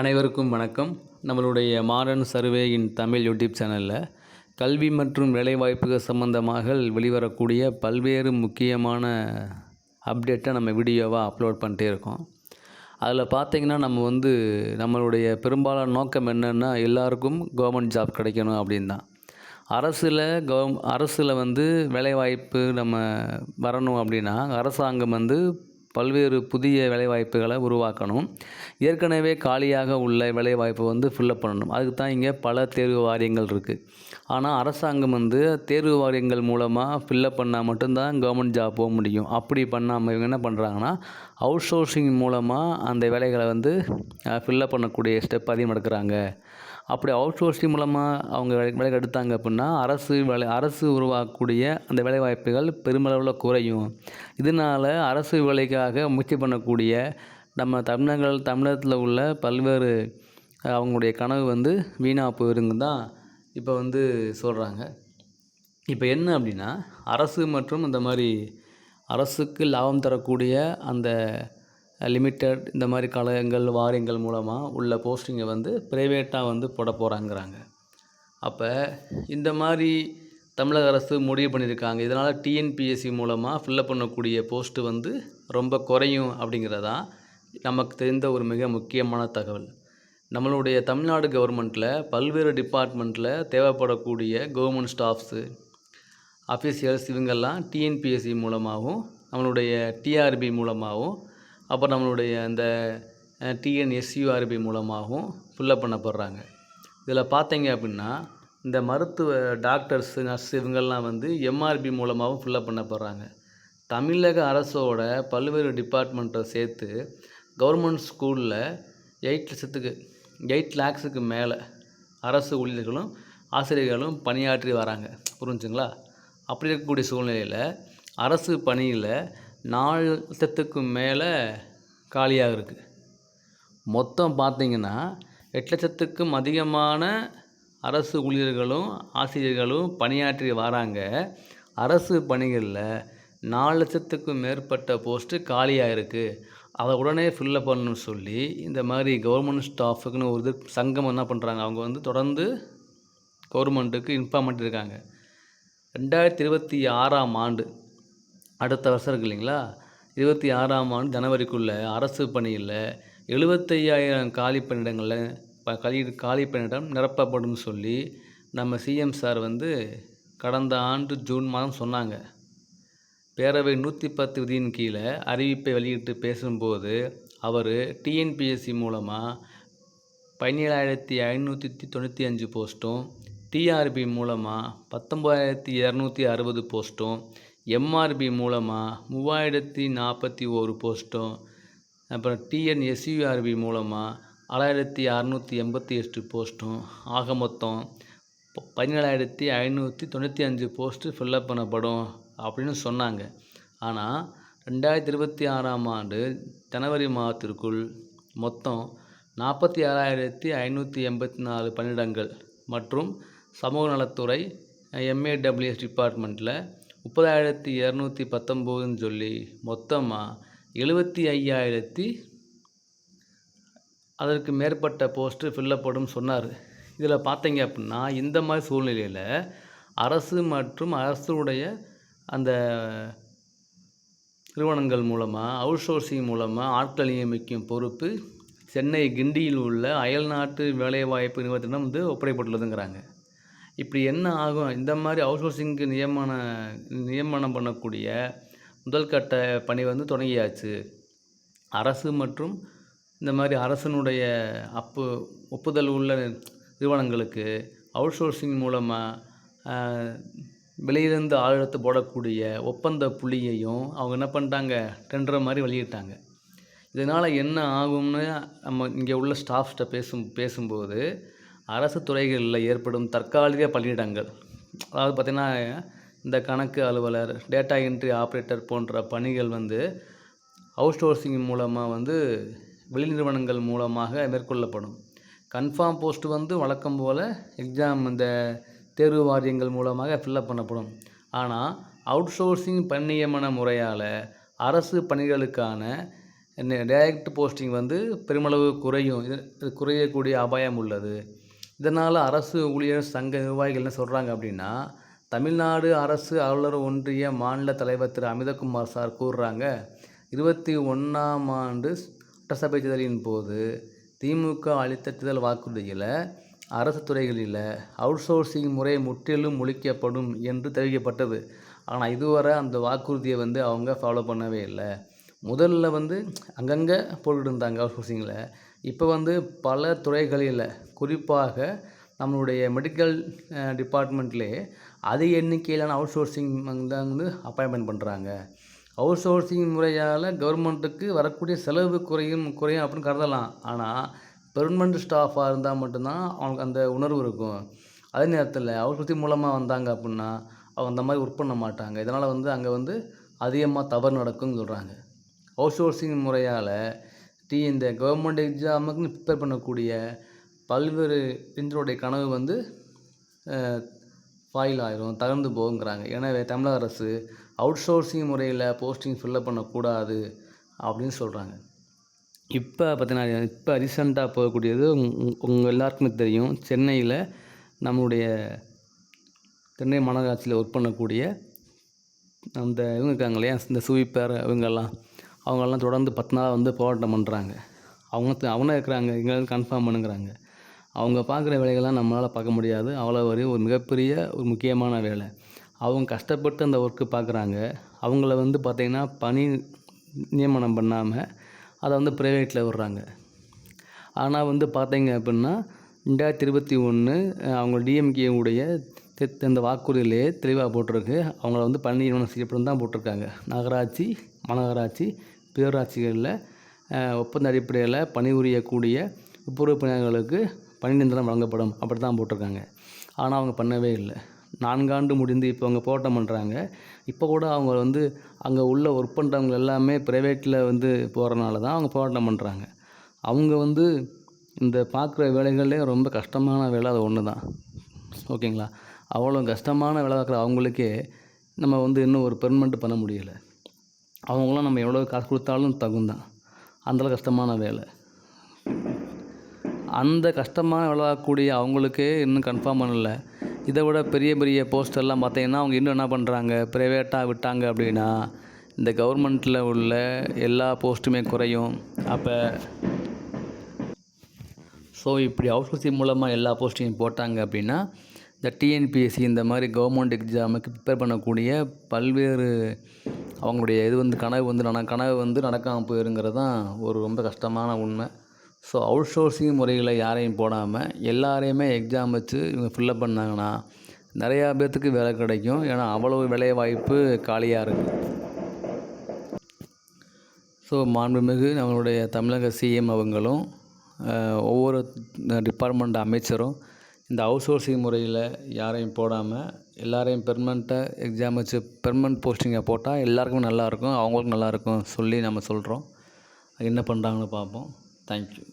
அனைவருக்கும் வணக்கம். நம்மளுடைய மாடர்ன் சர்வேயின் தமிழ் யூடியூப் சேனலில் கல்வி மற்றும் வேலைவாய்ப்புகள் சம்பந்தமாக வெளிவரக்கூடிய பல்வேறு முக்கியமான அப்டேட்டை நம்ம வீடியோவாக அப்லோட் பண்ணிட்டே இருக்கோம். அதில் பார்த்தீங்கன்னா நம்ம வந்து நம்மளுடைய பெரும்பாலான நோக்கம் என்னென்னா எல்லாருக்கும் கவர்மெண்ட் ஜாப் கிடைக்கணும் அப்படின்னு தான் அரசில் கவ் அரசில் வந்து வேலைவாய்ப்பு நம்ம வரணும் அப்படின்னா அரசாங்கம் வந்து பல்வேறு புதிய வேலைவாய்ப்புகளை உருவாக்கணும். ஏற்கனவே காலியாக உள்ள வேலைவாய்ப்பை வந்து ஃபில்லப் பண்ணணும். அதுக்கு தான் இங்கே பல தேர்வு வாரியங்கள் இருக்குது ஆனால் அரசாங்கம் வந்து தேர்வு வாரியங்கள் மூலமாக ஃபில்லப் பண்ணால் மட்டும்தான் கவர்மெண்ட் ஜாப் போக முடியும். அப்படி பண்ணாமல் இவங்க என்ன பண்ணுறாங்கன்னா அவுட் சோர்சிங் மூலமாக அந்த வேலைகளை வந்து ஃபில்லப் பண்ணக்கூடிய ஸ்டெப் அதிகம் எடுக்கிறாங்க அப்படி அவுட் சோர்சிங் மூலமாக அவங்க வேலை வேலைக்கு எடுத்தாங்க அப்படின்னா அரசு வேலை அரசு உருவாக்கக்கூடிய அந்த வேலைவாய்ப்புகள் பெருமளவில் குறையும். இதனால் அரசு வேலைக்காக முயற்சி பண்ணக்கூடிய நம்ம தமிழர்கள் தமிழகத்தில் உள்ள பல்வேறு அவங்களுடைய கனவு வந்து வீணாக போயிருங்க தான் இப்போ வந்து சொல்கிறாங்க இப்போ என்ன அப்படின்னா அரசு மற்றும் இந்த மாதிரி அரசுக்கு லாபம் தரக்கூடிய அந்த லிமிட்டட் இந்த மாதிரி கழகங்கள் வாரியங்கள் மூலமாக உள்ள போஸ்டிங்கை வந்து ப்ரைவேட்டாக வந்து போட போகிறாங்கிறாங்க அப்போ இந்த மாதிரி தமிழக அரசு முடிவு பண்ணியிருக்காங்க. இதனால் டிஎன்பிஎஸ்சி மூலமாக ஃபில்லப் பண்ணக்கூடிய போஸ்ட்டு வந்து ரொம்ப குறையும் அப்படிங்கிறதா நமக்கு தெரிந்த ஒரு மிக முக்கியமான தகவல். நம்மளுடைய தமிழ்நாடு கவர்மெண்ட்டில் பல்வேறு டிபார்ட்மெண்ட்டில் தேவைப்படக்கூடிய கவர்மெண்ட் ஸ்டாஃப்ஸு அஃபீஷியல்ஸ் இவங்கெல்லாம் டிஎன்பிஎஸ்சி மூலமாகவும் நம்மளுடைய டிஆர்பி மூலமாகவும் அப்புறம் நம்மளுடைய அந்த டிஎன்எஸ்யூஆர்பி மூலமாகவும் ஃபில்லப் பண்ணப்படுறாங்க. இதில் பார்த்தீங்க அப்படின்னா இந்த மருத்துவ டாக்டர்ஸ் நர்ஸ் இவங்கெல்லாம் வந்து எம்ஆர்பி மூலமாகவும் ஃபில்லப் பண்ணப்படுறாங்க. தமிழக அரசோட பல்வேறு டிபார்ட்மெண்ட்டை சேர்த்து கவர்மெண்ட் ஸ்கூலில் எயிட் லட்சத்துக்கு எயிட் லேக்ஸுக்கு மேலே அரசு ஊழியர்களும் ஆசிரியர்களும் பணியாற்றி வராங்க. புரிஞ்சுங்களா? அப்படி இருக்கக்கூடிய சூழ்நிலையில் அரசு பணியில் நாலு லட்சத்துக்கு மேலே காலியாக இருக்குது மொத்தம் பார்த்திங்கன்னா எட்டு லட்சத்துக்கும் அதிகமான அரசு ஊழியர்களும் ஆசிரியர்களும் பணியாற்றி வராங்க. அரசு பணிகளில் நாலு லட்சத்துக்கும் மேற்பட்ட போஸ்ட்டு காலியாக இருக்குது அதை உடனே ஃபில்லப் பண்ணணும்னு சொல்லி இந்த மாதிரி கவர்மெண்ட் ஸ்டாஃபுக்குன்னு ஒரு இது சங்கம் என்ன பண்ணுறாங்க அவங்க வந்து தொடர்ந்து கவர்மெண்ட்டுக்கு இன்ஃபார்ம் பண்ணியிருக்காங்க ரெண்டாயிரத்தி இருபத்தி ஆறாம் ஆண்டு அடுத்த வருஷம் இருக்கு இல்லைங்களா? இருபத்தி ஆறாம் ஆண்டு ஜனவரிக்குள்ளே அரசு பணியில் எழுபத்தையாயிரம் காலி பணியிடங்களில் கலி காலி பணியிடம் நிரப்பப்படும் சொல்லி நம்ம சிஎம் சார் வந்து கடந்த ஆண்டு ஜூன் மாதம் சொன்னாங்க. பேரவை நூற்றி பத்து விதியின் கீழே அறிவிப்பை வெளியிட்டு பேசும்போது அவர் டிஎன்பிஎஸ்சி மூலமாக பதினேழாயிரத்தி ஐநூற்றி தொண்ணூற்றி அஞ்சு போஸ்ட்டும் டிஆர்பி மூலமாக பத்தொம்பதாயிரத்தி இரநூத்தி அறுபது போஸ்ட்டும் எம்ஆர்பி மூலமாக மூவாயிரத்தி நாற்பத்தி ஒரு போஸ்ட்டும் அப்புறம் டிஎன்எஸ்யூஆர்பி மூலமாக ஆறாயிரத்தி அறநூற்றி எண்பத்தி எட்டு போஸ்ட்டும் ஆக மொத்தம் பதினேழாயிரத்தி ஐநூற்றி தொண்ணூற்றி அஞ்சு போஸ்ட்டு ஃபில்லப் பண்ணப்படும் அப்படின்னு சொன்னாங்க. ஆனால் ரெண்டாயிரத்தி இருபத்தி ஆறாம் ஆண்டு ஜனவரி மாதத்திற்குள் மொத்தம் நாற்பத்தி ஆறாயிரத்தி ஐநூற்றி எண்பத்தி நாலு பணியிடங்கள் மற்றும் சமூக நலத்துறை எம்ஏடபிள்யூஎஸ் டிபார்ட்மெண்ட்டில் முப்பதாயிரத்தி இரநூத்தி பத்தொம்போதுன்னு சொல்லி மொத்தமாக எழுபத்தி ஐயாயிரத்தி அதற்கு மேற்பட்ட போஸ்ட்டு ஃபில்லப்படும் சொன்னார். இதில் பார்த்தீங்க அப்படின்னா இந்த மாதிரி சூழ்நிலையில் அரசு மற்றும் அரசுடைய அந்த நிறுவனங்கள் மூலமாக அவுட் சோர்சிங் மூலமாக ஆட்கள் நியமிக்கும் பொறுப்பு சென்னை கிண்டியில் உள்ள அயல்நாட்டு வேலைவாய்ப்பு நிறுவனத்திடம் வந்து ஒப்படைப்பட்டுள்ளதுங்கிறாங்க இப்படி என்ன ஆகும்? இந்த மாதிரி அவுட் சோர்சிங்க்கு நியமன நியமனம் பண்ணக்கூடிய முதல் கட்ட பணி வந்து தொடங்கியாச்சு. அரசு மற்றும் இந்த மாதிரி அரசனுடைய அப்பு ஒப்புதல் உள்ள நிறுவனங்களுக்கு அவுட் சோர்சிங் மூலமாக வெளியிலிருந்து ஆழத்து போடக்கூடிய ஒப்பந்த புள்ளியையும் அவங்க என்ன பண்ணிட்டாங்க? டெண்டர் மாதிரி வெளியிட்டாங்க. இதனால் என்ன ஆகும்னு நம்ம இங்கே உள்ள ஸ்டாஃப்ஸ்கிட்ட பேசும் பேசும்போது அரசு துறைகளில் ஏற்படும் தற்காலிக பணியிடங்கள். அதாவது பார்த்திங்கன்னா இந்த கணக்கு அலுவலர் டேட்டா என்ட்ரி ஆப்ரேட்டர் போன்ற பணிகள் வந்து அவுட் சோர்சிங் மூலமாக வந்து வெளி நிறுவனங்கள் மூலமாக மேற்கொள்ளப்படும். கன்ஃபார்ம் போஸ்ட் வந்து வழக்கம் போல் எக்ஸாம் இந்த தேர்வு வாரியங்கள் மூலமாக ஃபில்லப் பண்ணப்படும். ஆனால் அவுட் சோர்சிங் பணியமன முறையால் அரசு பணிகளுக்கான டைரக்ட் போஸ்டிங் வந்து பெருமளவு குறையும். இது இது குறையக்கூடிய அபாயம் உள்ளது. இதனால் அரசு ஊழியர் சங்க நிர்வாகிகள் என்ன சொல்கிறாங்க அப்படின்னா தமிழ்நாடு அரசு அலுவலர் ஒன்றிய மாநில தலைவர் திரு. அமிதகுமார் சார் கூறுறாங்க இருபத்தி ஒன்றாம் ஆண்டு சட்டசபை தேர்தலின் போது திமுக அளித்த தேர்தல் வாக்குறுதியில் அரசு துறைகளில் அவுட்சோர்சிங் முறை முற்றிலும் ஒழிக்கப்படும் என்று தெரிவிக்கப்பட்டது. ஆனால் இதுவரை அந்த வாக்குறுதியை வந்து அவங்க ஃபாலோ பண்ணவே இல்லை. முதல்ல வந்து அங்கங்கே போட்டுட்டு இருந்தாங்க அவுட்சோர்சிங்கில் இப்போ வந்து பல துறைகளில் குறிப்பாக நம்மளுடைய மெடிக்கல் டிபார்ட்மெண்ட்லேயே அதிக எண்ணிக்கையிலான அவுட் சோர்சிங் தான் வந்து அப்பாயின்மெண்ட் பண்ணுறாங்க அவுட் சோர்சிங் முறையால் கவர்மெண்ட்டுக்கு வரக்கூடிய செலவு குறையும் குறையும் அப்படின்னு கருதலாம். ஆனால் பெர்மனண்ட் ஸ்டாஃபாக இருந்தால் மட்டும்தான் அவங்களுக்கு அந்த உணர்வு இருக்கும். அதே நேரத்தில் அவுட் சோர்சிங் மூலமாக வந்தாங்க அப்படின்னா அவங்க அந்த மாதிரி ஒர்க் பண்ண மாட்டாங்க. இதனால் வந்து அங்கே வந்து அதிகமாக தவறு நடக்கும்னு சொல்கிறாங்க அவுட் சோர்சிங் முறையால் டி இந்த கவர்மெண்ட் எக்ஸாமுக்குன்னு ப்ரிப்பேர் பண்ணக்கூடிய பல்வேறு பெண்களுடைய கனவு வந்து ஃபாயில் ஆயிரும் தகர்ந்து போகுங்கிறாங்க. எனவே தமிழக அரசு அவுட் சோர்சிங் முறையில் போஸ்டிங் ஃபில்லப் பண்ணக்கூடாது அப்படின்னு சொல்கிறாங்க இப்போ பார்த்தீங்கன்னா இப்போ ரீசெண்டாக போகக்கூடியது உங்கள் எல்லாருக்குமே தெரியும். சென்னையில் நம்மளுடைய சென்னை மாநகராட்சியில் ஒர்க் பண்ணக்கூடிய அந்த இவங்க இருக்காங்க இல்லையா? இந்த சுவிப்பேர் இவங்கெல்லாம். அவங்கெல்லாம் தொடர்ந்து பத்து நாள் வந்து போராட்டம் பண்ணுறாங்க அவங்க அவனே இருக்கிறாங்க. எங்கேயாவது கன்ஃபார்ம் பண்ணுங்கிறாங்க. அவங்க பார்க்குற வேலைகள்லாம் நம்மளால் பார்க்க முடியாது. அவ்வளோ ஒரு ஒரு மிகப்பெரிய ஒரு முக்கியமான வேலை. அவங்க கஷ்டப்பட்டு அந்த ஒர்க்கு பார்க்குறாங்க. அவங்கள வந்து பார்த்திங்கன்னா பணி நியமனம் பண்ணாமல் அதை வந்து ப்ரைவேட்டில் விடுறாங்க. ஆனால் வந்து பார்த்தீங்க அப்படின்னா ரெண்டாயிரத்தி இருபத்தி ஒன்று அவங்க டிஎம்கே உடைய இந்த வாக்குறுதியிலே தெளிவாக போட்டிருக்கு. அவங்கள வந்து பணி நியமனம் செய்யப்படும் தான் போட்டிருக்காங்க. நகராட்சி மாநகராட்சி பேரூராட்சிகளில் ஒப்பந்த அடிப்படையில் பணிபுரியக்கூடிய துப்புரவு பணியாளர்களுக்கு பணி நிரந்தரம் வழங்கப்படும். அப்படி தான் போட்டிருக்காங்க. ஆனால் அவங்க பண்ணவே இல்லை. நான்காண்டு முடிந்து இப்போ அவங்க போராட்டம் பண்ணுறாங்க இப்போ கூட அவங்க வந்து அங்கே உள்ள ஒர்க் பண்ணுறவங்க எல்லாமே ப்ரைவேட்டில் வந்து போகிறனால தான் அவங்க போராட்டம் பண்ணுறாங்க அவங்க வந்து இந்த பார்க்குற வேலைகளே ரொம்ப கஷ்டமான வேலை அது ஒன்று தான். ஓகேங்களா? அவ்வளோ கஷ்டமான வேலை பார்க்குற அவங்களுக்கே நம்ம வந்து இன்னும் ஒரு பெர்மனெண்ட் பண்ண முடியலை. அவங்களாம் நம்ம எவ்வளோ காசு கொடுத்தாலும் தகுந்தான். அந்தளவு கஷ்டமான வேலை. அந்த கஷ்டமாக விளையாடக்கூடிய அவங்களுக்கே இன்னும் கன்ஃபார்ம் பண்ணலை. இதை விட பெரிய பெரிய போஸ்டெல்லாம் பார்த்தீங்கன்னா அவங்க இன்னும் என்ன பண்ணுறாங்க ப்ரைவேட்டாக விட்டாங்க அப்படின்னா இந்த கவர்மெண்ட்டில் உள்ள எல்லா போஸ்ட்டுமே குறையும். அப்போ ஸோ இப்படி அவுட்சோர்சிங் மூலமாக எல்லா போஸ்ட்டையும் போட்டாங்க அப்படின்னா இந்த டிஎன்பிஎஸ்சி இந்த மாதிரி கவர்மெண்ட் எக்ஸாமுக்கு ப்ரிப்பேர் பண்ணக்கூடிய பல்வேறு அவங்களுடைய இது வந்து கனவு வந்து நன கனவு வந்து நடக்காமல் போயிருங்கிறது தான் ஒரு ரொம்ப கஷ்டமான உண்மை. ஸோ அவுட் சோர்சிங் முறைகளை யாரையும் போடாமல் எல்லாரையுமே எக்ஸாம் வச்சு இவங்க ஃபில்லப் பண்ணாங்கன்னா நிறையா பேர்த்துக்கு வேலை கிடைக்கும். ஏன்னா அவ்வளோ வேலை வாய்ப்பு காலியாக இருக்குது ஸோ மாண்புமிகு நம்மளுடைய தமிழக சிஎம் அவங்களும் ஒவ்வொரு டிபார்ட்மெண்ட் அமைச்சரும் இந்த அவுட் சோர்சிங் முறையில் யாரையும் போடாமல் எல்லாரையும் பெர்மனண்ட்டாக எக்ஸாம் வச்சு பெர்மனண்ட் போஸ்டிங்கை போட்டால் எல்லாருக்கும் நல்லாயிருக்கும் அவங்களுக்கும் நல்லாயிருக்கும் சொல்லி நம்ம சொல்கிறோம் என்ன பண்ணுறாங்கன்னு பார்ப்போம். தேங்க்யூ